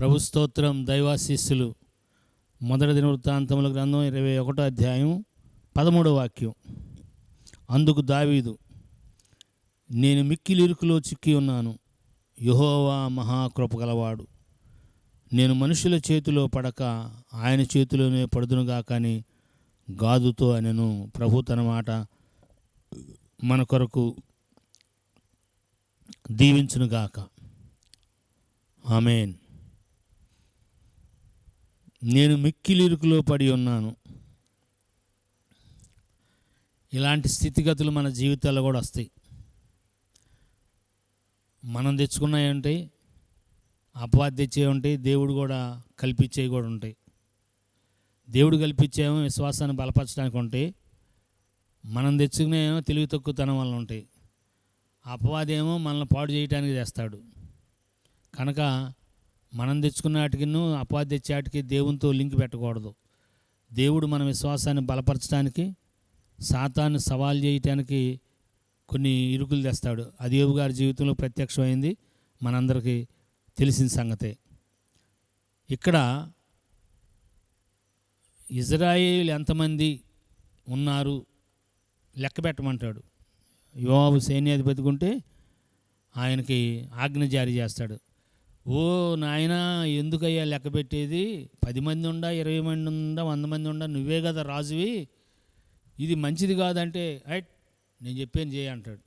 ప్రభు స్తోత్రం దైవాశీస్సులు. మొదటి దినవృత్తాంతముల గ్రంథం ఇరవై ఒకటో అధ్యాయం పదమూడవ వాక్యం. అందుకు దావీదు నేను మిక్కిలిరుకులో చిక్కి ఉన్నాను. యహోవా మహాకృప గలవాడు. నేను మనుషుల చేతిలో పడక ఆయన చేతిలోనే పడుదునుగా కానీ గాదుతో అనెను. ప్రభు తన మాట మన కొరకు దీవించునుగాక ఆమెన్. నేను మిక్కిలిరుకులో పడి ఉన్నాను. ఇలాంటి స్థితిగతులు మన జీవితాల్లో కూడా వస్తాయి. మనం తెచ్చుకున్నవి ఉంటాయి అపవాది తెచ్చే ఉంటాయి దేవుడు కూడా కల్పించేవి కూడా ఉంటాయి. దేవుడు కల్పించేమో విశ్వాసాన్ని బలపరచడానికి ఉంటాయి. మనం తెచ్చుకునేమో తెలివి తక్కువతనం వల్ల ఉంటాయి. అపవాదేమో మనల్ని పాడు చేయడానికి చేస్తాడు. కనుక మనం తెచ్చుకున్న వాటికిను అపవాది తెచ్చే వాటికి దేవునితో లింక్ పెట్టకూడదు. దేవుడు మన విశ్వాసాన్ని బలపరచడానికి సాతాన్ని సవాల్ చేయటానికి కొన్ని ఇరుకులు తెస్తాడు. అది యోబు గారి జీవితంలో ప్రత్యక్షమైంది. మనందరికీ తెలిసిన సంగతే. ఇక్కడ ఇజ్రాయేల్ ఎంతమంది ఉన్నారు లెక్క పెట్టమంటాడు. యువాబు సైన్యాధిపతి ఉంటే ఆయనకి ఆజ్ఞ జారీ చేస్తాడు. ఓ నాయన ఎందుకయ్యా లెక్క పెట్టేది? పది మంది ఉండా ఇరవై మంది ఉండా వంద మంది ఉండా నువ్వే కదా రాజువి. ఇది మంచిది కాదంటే ఐట్ నేను చెప్పాను చేయ అంటాడు.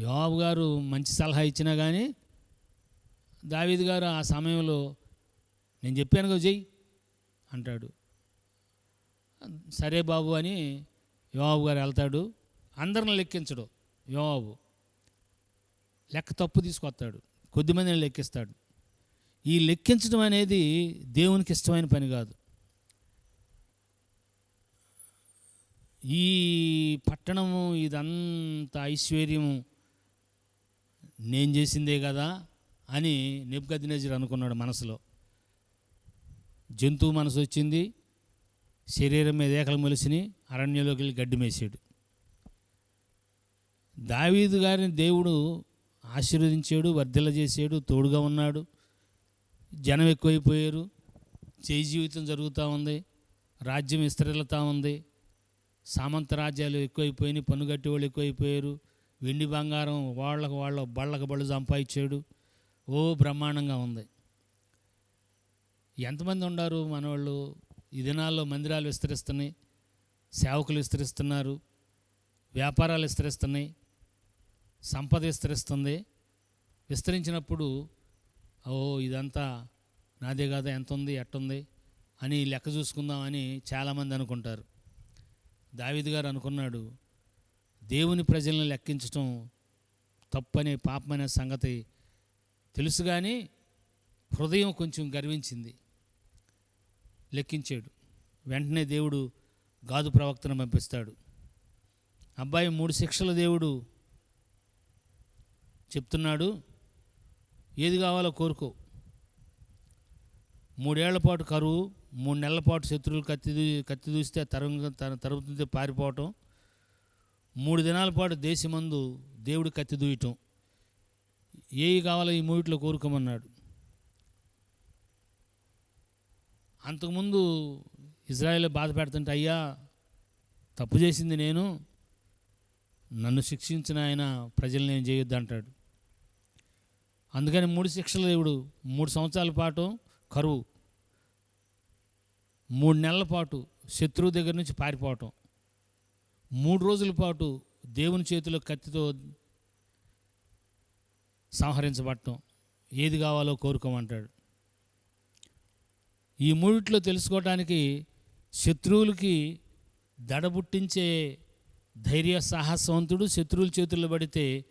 యోబు గారు మంచి సలహా ఇచ్చినా కానీ దావీద్ గారు ఆ సమయంలో నేను చెప్పాను కదా చెయ్యి అంటాడు. సరే బాబు అని యోబు గారు వెళ్తాడు. అందరిని లెక్కించడు యోబు లెక్క తప్పు తీసుకొస్తాడు. కొద్దిమందిని లెక్కిస్తాడు. ఈ లెక్కించడం అనేది దేవునికి ఇష్టమైన పని కాదు. ఈ పట్టణము ఇదంతా ఐశ్వర్యము నేను చేసిందే కదా అని నెప్పుగదినేజర్ అనుకున్నాడు మనసులో. జంతువు మనసు వచ్చింది శరీరం మీద ఏకలు మొలిసిని అరణ్యంలోకి వెళ్ళి గడ్డి మేసాడు. దావీదు గారిని దేవుడు ఆశీర్వదించాడు వర్ధిల్ల చేసాడు తోడుగా ఉన్నాడు. జనం ఎక్కువైపోయారు. చేయి జీవితం జరుగుతూ ఉంది. రాజ్యం విస్తరిల్లుతూ ఉంది. సామంత రాజ్యాలు ఎక్కువైపోయినాయి. పన్నుగట్టి వాళ్ళు ఎక్కువైపోయారు. వెండి బంగారం వాళ్ళకు వాళ్ళ బళ్ళకు బళ్ళు సంపాదించాడు. ఓ బ్రహ్మాండంగా ఉంది. ఎంతమంది ఉన్నారు మనవాళ్ళు? ఈ దినాల్లో మందిరాలు విస్తరిస్తున్నాయి. సేవకులు విస్తరిస్తున్నారు. వ్యాపారాలు విస్తరిస్తున్నాయి. సంపద విస్తరిస్తుంది. విస్తరించినప్పుడు ఓ ఇదంతా నాదే కదా ఎంత ఉంది ఎట్టుంది అని లెక్క చూసుకుందామని చాలామంది అనుకుంటారు. దావిద్ గారు అనుకున్నాడు దేవుని ప్రజలను లెక్కించటం తప్పనే పాపమనే సంగతి తెలుసు కానీ హృదయం కొంచెం గర్వించింది. లెక్కించాడు. వెంటనే దేవుడు గాదు ప్రవక్తను పంపిస్తాడు. అబ్బాయి మూడు శిక్షల దేవుడు చెప్తున్నాడు ఏది కావాలో కోరుకో. మూడేళ్ళ పాటు కరువు మూడు నెలల పాటు శత్రువులు కత్తి కత్తి దూస్తే తరం తరుగుతుంటే పారిపోవటం. మూడు దినాల పాటు దేశమందు దేవుడు కత్తి దూయటం. ఏవి కావాలో ఈ మూడిట్లో కోరుకోమన్నాడు. అంతకుముందు ఇజ్రాయెల్ బాధ పెడుతుంటే అయ్యా తప్పు చేసింది నేను. నన్ను శిక్షించిన ఆయన ప్రజల్ని నేను చేయొద్దు అంటాడు. అందుకని మూడు శిక్షల దేవుడు మూడు సంవత్సరాల పాటు కరువు మూడు నెలల పాటు శత్రువు దగ్గర నుంచి పారిపోవటం మూడు రోజుల పాటు దేవుని చేతిలో కత్తితో సంహరించబడటం ఏది కావాలో కోరుకోమంటాడు. ఈ మూడిట్లో తెలుసుకోవటానికి శత్రువులకి దడబుట్టించే ధైర్య సాహసవంతుడు శత్రువుల చేతుల్లో పడితే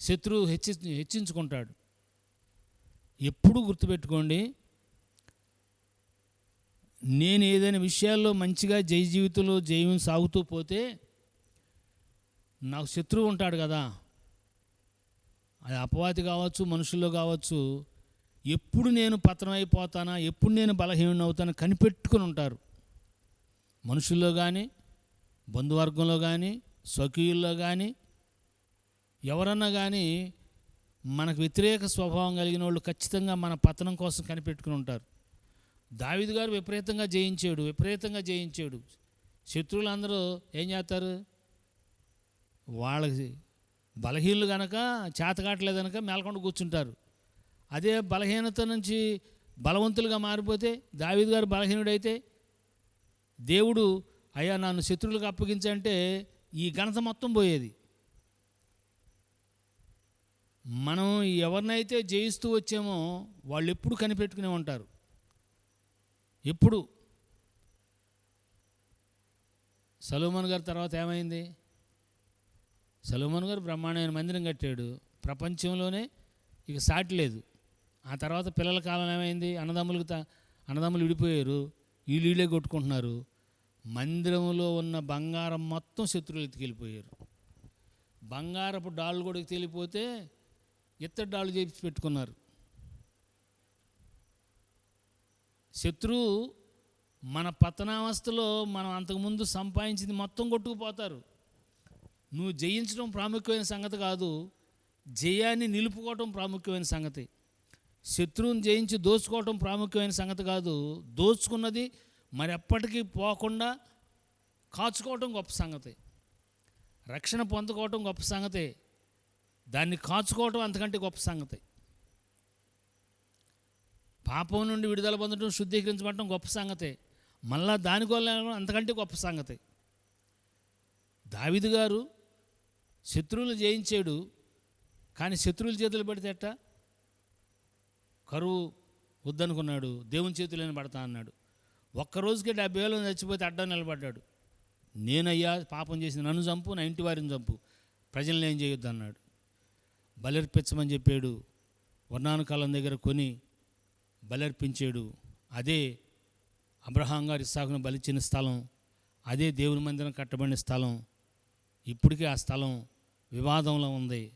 శత్రువు హెచ్చి హెచ్చించుకుంటాడు. ఎప్పుడూ గుర్తుపెట్టుకోండి నేను ఏదైనా విషయాల్లో మంచిగా జయ జీవితంలో జయం సాగుతూ పోతే నాకు శత్రువు ఉంటాడు కదా. అది అపవాది కావచ్చు మనుషుల్లో కావచ్చు ఎప్పుడు నేను పతనం అయిపోతానా ఎప్పుడు నేను బలహీనం అవుతానా కనిపెట్టుకుని ఉంటారు. మనుషుల్లో కానీ బంధువర్గంలో కానీ స్వకీయుల్లో కానీ ఎవరన్నా కానీ మనకు వ్యతిరేక స్వభావం కలిగిన వాళ్ళు ఖచ్చితంగా మన పతనం కోసం కనిపెట్టుకుని ఉంటారు. దావిదు గారు విపరీతంగా జయించాడు విపరీతంగా జయించాడు శత్రువులు అందరూ ఏం చేస్తారు? వాళ్ళకి బలహీనలు కనుక చేతకాటలేదు కనుక మేల్కొండ కూర్చుంటారు. అదే బలహీనత నుంచి బలవంతులుగా మారిపోతే దావీదు గారు బలహీనుడైతే దేవుడు అయ్యా నన్ను శత్రువులకు అప్పగించంటే ఈ ఘనత మొత్తం పోయేది. మనం ఎవరినైతే జయిస్తూ వచ్చామో వాళ్ళు ఎప్పుడు కనిపెట్టుకునే ఉంటారు. ఎప్పుడు? సలోమన్ గారి తర్వాత ఏమైంది? సలోమన్ గారు బ్రహ్మాండమైన మందిరం కట్టాడు. ప్రపంచంలోనే ఇక సాటి లేదు. ఆ తర్వాత పిల్లల కాలం ఏమైంది? అన్నదమ్ములకు అన్నదమ్ములు విడిపోయారు. వీళ్ళు వీళ్ళే కొట్టుకుంటున్నారు. మందిరంలో ఉన్న బంగారం మొత్తం శత్రువులు ఎత్తుకెళ్ళిపోయారు బంగారపు డాళ్ళు కూడా తేలిపోతే ఇత్తడి డాళ్ళు చేపించి పెట్టుకున్నారు. శత్రువు మన పతనావస్థలో మనం అంతకుముందు సంపాదించింది మొత్తం కొట్టుకుపోతారు. నువ్వు జయించడం ప్రాముఖ్యమైన సంగతి కాదు జయాన్ని నిలుపుకోవటం ప్రాముఖ్యమైన సంగతి. శత్రువుని జయించి దోచుకోవటం ప్రాముఖ్యమైన సంగతి కాదు దోచుకున్నది మరి ఎప్పటికీ పోకుండా కాచుకోవటం గొప్ప సంగతి. రక్షణ పొందుకోవటం గొప్ప సంగతి. దాన్ని కాచుకోవటం అంతకంటే గొప్ప సంగతి. పాపం నుండి విడుదల పొందడం శుద్ధీకరించబడటం గొప్ప సంగతే. మళ్ళా దానివల్ల అంతకంటే గొప్ప సంగతి. దావిదు గారు శత్రువులు జయించాడు. కానీ శత్రువుల చేతులు పెడితే ఎట్టా? కరువు వద్దనుకున్నాడు. దేవుని చేతులైన పడతా అన్నాడు. ఒక్క రోజుకే డెబ్బై వేలు చచ్చిపోతే అడ్డం నిలబడ్డాడు. నేనయ్యా పాపం చేసి నన్ను చంపు నా ఇంటి వారిని చంపు ప్రజల్ని ఏం చేయొద్దు అన్నాడు. బలర్పించమని చెప్పాడు. వర్ణానుకాలం దగ్గర కొని బలర్పించాడు. అదే అబ్రహాం గారి ఇస్సాకును బలిచ్చిన స్థలం అదే దేవుని మందిరం కట్టబడిన స్థలం ఇప్పటికీ ఆ స్థలం వివాదంలో ఉంది.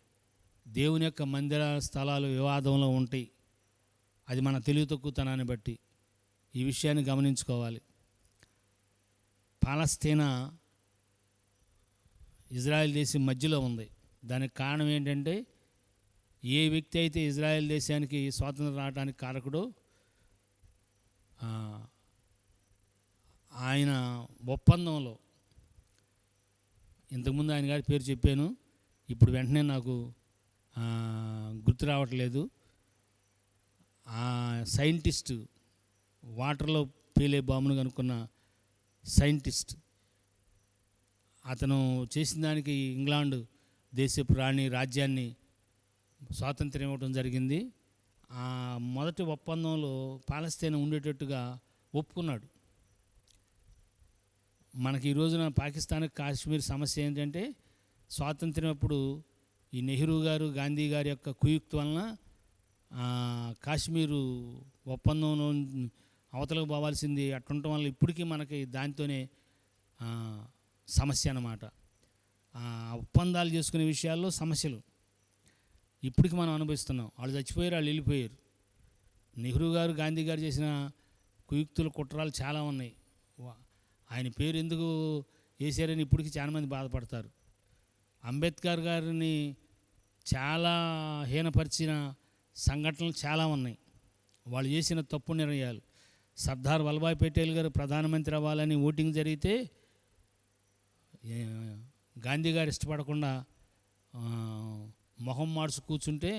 దేవుని యొక్క మందిర స్థలాలు వివాదంలో ఉంటాయి. అది మన తెలివి తక్కువతనాన్ని బట్టి. ఈ విషయాన్ని గమనించుకోవాలి. పాలస్తీనా ఇజ్రాయెల్ దేశం మధ్యలో ఉంది. దానికి కారణం ఏంటంటే ఏ వ్యక్తి అయితే ఇజ్రాయెల్ దేశానికి స్వాతంత్రం రావడానికి కారకుడో ఆయన ఒప్పందంలో ఇంతకుముందు ఆయన గారి పేరు చెప్పాను ఇప్పుడు వెంటనే నాకు గుర్తు రావట్లేదు. ఆ సైంటిస్టు వాటర్లో పేలే బాంబును కనుక్కున్న సైంటిస్ట్. అతను చేసిన దానికి ఇంగ్లాండ్ దేశపు రాణి రాజ్యాన్ని స్వాతంత్ర్యం ఇవ్వడం జరిగింది. ఆ మొదటి ఒప్పందంలో పాలస్తీనా ఉండేటట్టుగా ఒప్పుకున్నాడు. మనకి ఈ రోజున పాకిస్తాన్ కాశ్మీర్ సమస్య ఏంటంటే స్వాతంత్ర్యం అప్పుడు ఈ నెహ్రూ గారు గాంధీ గారి యొక్క కుయుక్తి వలన కాశ్మీరు ఒప్పందంలో అవతలకు పోవాల్సింది అట్టుండటం వల్ల ఇప్పటికీ మనకి దానితోనే సమస్య అన్నమాట. ఒప్పందాలు చేసుకునే విషయాల్లో సమస్యలు. ఇప్పటికి మనం అనుభవిస్తున్నాం. వాళ్ళు చచ్చిపోయారు వాళ్ళు వెళ్ళిపోయారు. నెహ్రూ గారు గాంధీ గారు చేసిన కుయుక్తుల కుట్రాలు చాలా ఉన్నాయి. ఆయన పేరు ఎందుకు వేసారని ఇప్పటికి చాలామంది బాధపడతారు. అంబేద్కర్ గారిని చాలా హీనపరిచిన సంఘటనలు చాలా ఉన్నాయి. వాళ్ళు చేసిన తప్పు నిర్ణయాలు. సర్దార్ వల్లభాయ్ పటేల్ గారు ప్రధానమంత్రి అవ్వాలని ఓటింగ్ జరిగితే గాంధీ గారు ఇష్టపడకుండా మొహం మార్చి కూర్చుంటే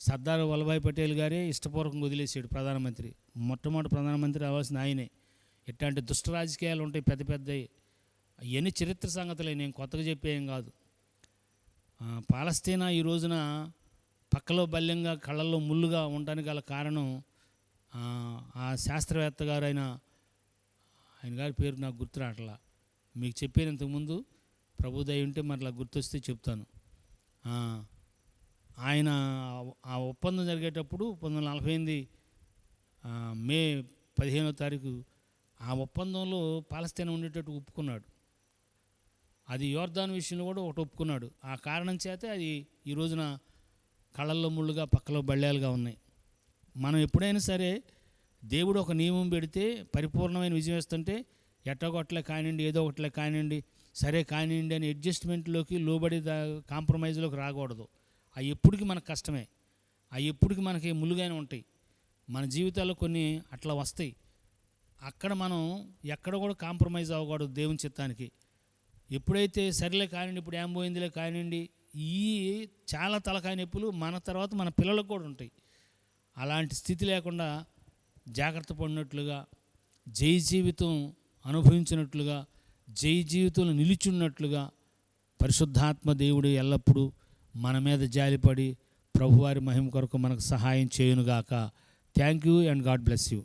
సర్దార్ వల్లభాయ్ పటేల్ గారే ఇష్టపూర్వకంగా వదిలేసాడు ప్రధానమంత్రి. మొట్టమొదటి ప్రధానమంత్రి అవ్వాల్సిన ఆయనే. ఇట్లాంటి దుష్ట రాజకీయాలు ఉంటాయి పెద్ద పెద్దవి ఎన్ని చరిత్ర సంగతులే నేను కొత్తగా చెప్పేం కాదు. పాలస్తీనా ఈ రోజున పక్కలో బల్యంగా కళ్ళల్లో ముళ్ళుగా ఉండడానికి గల కారణం ఆ, శాస్త్రవేత్త గారు ఆయన గారి పేరు నాకు గుర్తు రావట్లా. మీకు చెప్పాను ఇంతకుముందు ప్రభుదయ ఉంటే మరలా గుర్తొస్తే చెప్తాను. ఆయన ఆ ఒప్పందం జరిగేటప్పుడు పంతొమ్మిది వందల నలభై ఎనిమిది మే పదిహేనో తారీఖు ఆ ఒప్పందంలో పాలస్తీనా ఉండేటట్టు ఒప్పుకున్నాడు. అది యోర్దాన్ విషయంలో కూడా ఒకటి ఒప్పుకున్నాడు. ఆ కారణం చేతే అది ఈ రోజున కళ్ళల్లో ముళ్ళుగా పక్కలో బళ్ళాలుగా ఉన్నాయి. మనం ఎప్పుడైనా సరే దేవుడు ఒక నియమం పెడితే పరిపూర్ణమైన విజయం ఇస్తుంటే ఎట్టగొట్టలే కానివ్వండి ఏదో ఒకట్లే కానివ్వండి సరే కానివ్వండి అని అడ్జస్ట్మెంట్లోకి లోబడి దా కాంప్రమైజ్లోకి రాకూడదు. అవి ఎప్పటికీ మనకు కష్టమే. అవి ఎప్పటికీ మనకి ములుగానే ఉంటాయి. మన జీవితాల్లో కొన్ని అట్లా వస్తాయి. అక్కడ మనం ఎక్కడ కూడా కాంప్రమైజ్ అవ్వకూడదు దేవుని చిత్తానికి. ఎప్పుడైతే సరిలే కానివ్వండి ఇప్పుడు ఏం పోయిందిలే కానివ్వండి ఈ చాలా తలకాయ నొప్పులు మన తర్వాత మన పిల్లలకు కూడా ఉంటాయి. అలాంటి స్థితి లేకుండా జాగ్రత్త పడినట్లుగా జై జీవితం అనుభవించినట్లుగా జై జీవితంలో నిలిచున్నట్లుగా పరిశుద్ధాత్మ దేవుడు ఎల్లప్పుడూ మన మీద జాలిపడి ప్రభువారి మహిమ కొరకు మనకు సహాయం చేయునుగాక. Thank you and God bless you